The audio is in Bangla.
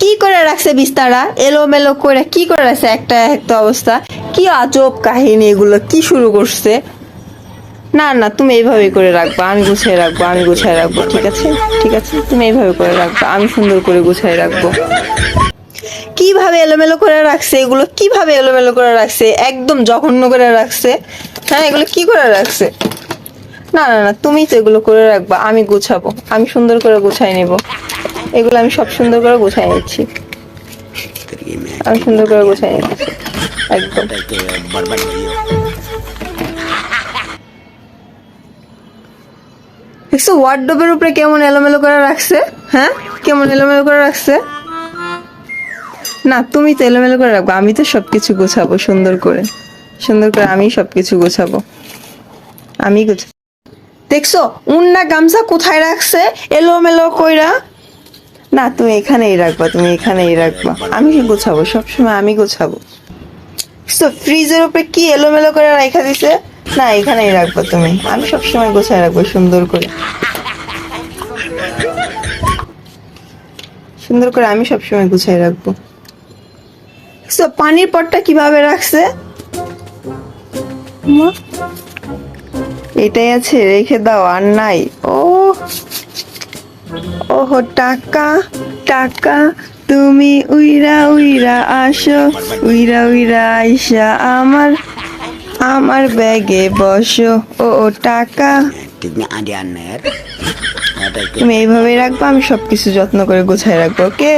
কি করে রাখছে বিস্তারা? এলোমেলো করে কি করে রাখছে একটা একটা অবস্থা? কি আজব কাহিনী এগুলো, কি শুরু করছে? না না, তুমি এইভাবেই করে রাখবা, আমি গুছিয়ে রাখব, আমি গুছিয়ে রাখব, ঠিক আছে? ঠিক আছে, তুমি এইভাবে করে রাখবা, আমি সুন্দর করে গুছিয়ে রাখব। কীভাবে এলোমেলো করে রাখছে এগুলো? কীভাবে এলোমেলো করে রাখছে? একদম জঘন্য করে রাখছে। হ্যাঁ এগুলো কি করে রাখছে? না না না তুমি তো এগুলো করে রাখবা, আমি গুছাবো, আমি সুন্দর করে গুছাই নেব। এগুলো আমি সব সুন্দর করে গুছাই নিচ্ছি। আমি সুন্দর করে গুছাই নিচ্ছি। একদম। দেখছ উপরে কেমন এলোমেলো করে রাখছে? হ্যাঁ? কেমন এলোমেলো করে রাখছে? না, তুমি তো এলোমেলো করে রাখব। আমি তো সবকিছু গোছাবো সুন্দর করে। সুন্দর করে আমি সবকিছু গোছাবো। আমি গোছাবো দেখছ, উন্না গামছা কোথায় রাখছে? এলোমেলো কইরা না, তুমি এখানেই রাখবা, তুমি এখানেই রাখবা। আমি গোছাবো? সবসময় আমি গোছাবো। তো ফ্রিজের উপরে কি এলোমেলো করে রাখা দিছে? না, এখানেই রাখবা তুমি। আমি সবসময় গোছায় রাখব, সুন্দর করে। সুন্দর করে আমি সবসময় গুছাই রাখব। তো পানির পটটা কীভাবে রাখছে? এটাই আছে, রেখে দাও, আর নাই। ও ওহো টাকা টাকা তুমি উইরা উইরা আসো উইরা উইরা আইসা আমার আমার ব্যাগে বসো। ও ও টাকা তুমি এইভাবে রাখব আমি সবকিছু যত্ন করে গোছায় রাখব ওকে?